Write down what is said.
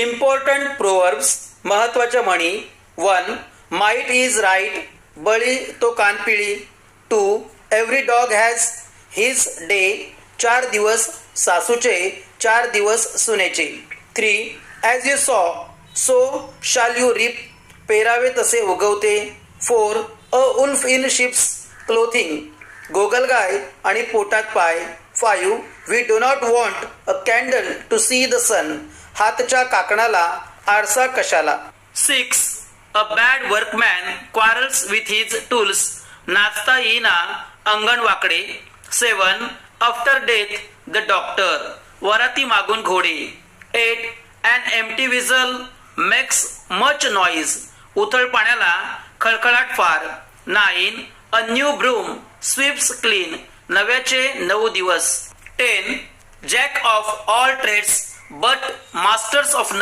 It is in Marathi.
इम्पॉर्टंट प्रोवर्ब्स महत्त्वाच्या म्हणी. वन माइट इज राईट बळी तो कानपिळी. Two every dog has his day चार दिवस सासूचे चार दिवस सुनेचे. Three as you sow so shall you reap पेरावे तसे उगवते. Four a wolf in sheep's clothing गोगलगाय आणि पोटात पाय. Five we do not want a candle to see the sun हातच्या काकणाला आरसा कशाला? Six a bad workman quarrels with his tools नाचता येईना अंगण वाकडे seven after death the doctor वराती मागून घोडे. Eight an empty vessel makes much noise उथळ पाण्याला खळखळाट फार. Nine a new broom sweeps clean नव्याचे नऊ दिवस. Ten jack of all trades but masters of न